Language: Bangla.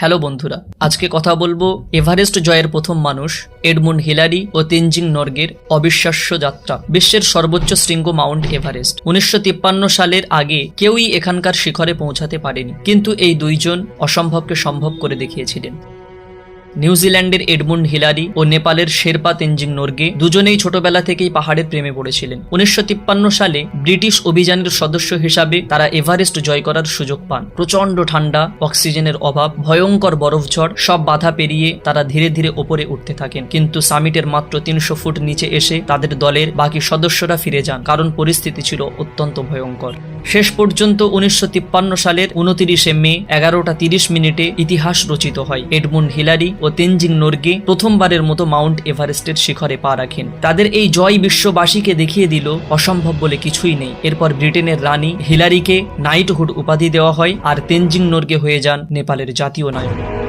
হ্যালো বন্ধুরা, আজকে কথা বলব এভারেস্ট জয়ের প্রথম মানুষ, এডমুন্ড হিলারি ও তেনজিং নর্গের অবিশ্বাস্য যাত্রা, বিশ্বের সর্বোচ্চ শৃঙ্গ মাউন্ট এভারেস্ট। উনিশশো তিপ্পান্ন সালের আগে কেউই এখানকার শিখরে পৌঁছাতে পারেনি, কিন্তু এই দুইজন অসম্ভবকে সম্ভব করে দেখিয়েছিলেন। নিউজিল্যান্ডের এডমুন্ড হিলারি ও নেপালের শেরপা তেনজিং নোরগে দুজনেই ছোটবেলা থেকেই পাহাড়ের প্রেমে পড়েছিলেন। উনিশশো তিপ্পান্ন সালে ব্রিটিশ অভিযানের সদস্য হিসাবে তারা এভারেস্ট জয় করার সুযোগ পান। প্রচণ্ড ঠান্ডা, অক্সিজেনের অভাব, ভয়ঙ্কর বরফঝড় সব বাধা পেরিয়ে তারা ধীরে ধীরে ওপরে উঠতে থাকেন। কিন্তু সামিটের মাত্র তিনশো ফুট নিচে এসে তাদের দলের বাকি সদস্যরা ফিরে যান, কারণ পরিস্থিতি ছিল অত্যন্ত ভয়ঙ্কর। শেষ পর্যন্ত উনিশশো তিপ্পান্ন সালের উনতিরিশে মে এগারোটা তিরিশ মিনিটে ইতিহাস রচিত হয়। এডমুন্ড হিলারি ও তেনজিং নোরগে প্রথমবারের মতো মাউন্ট এভারেস্টের শিখরে পা রাখেন। তাদের এই জয় বিশ্ববাসীকে দেখিয়ে দিল, অসম্ভব বলে কিছুই নেই। এরপর ব্রিটেনের রানী হিলারিকে নাইটহুড উপাধি দেওয়া হয় আর তেনজিং নোরগে হয়ে যান নেপালের জাতীয় নায়ক।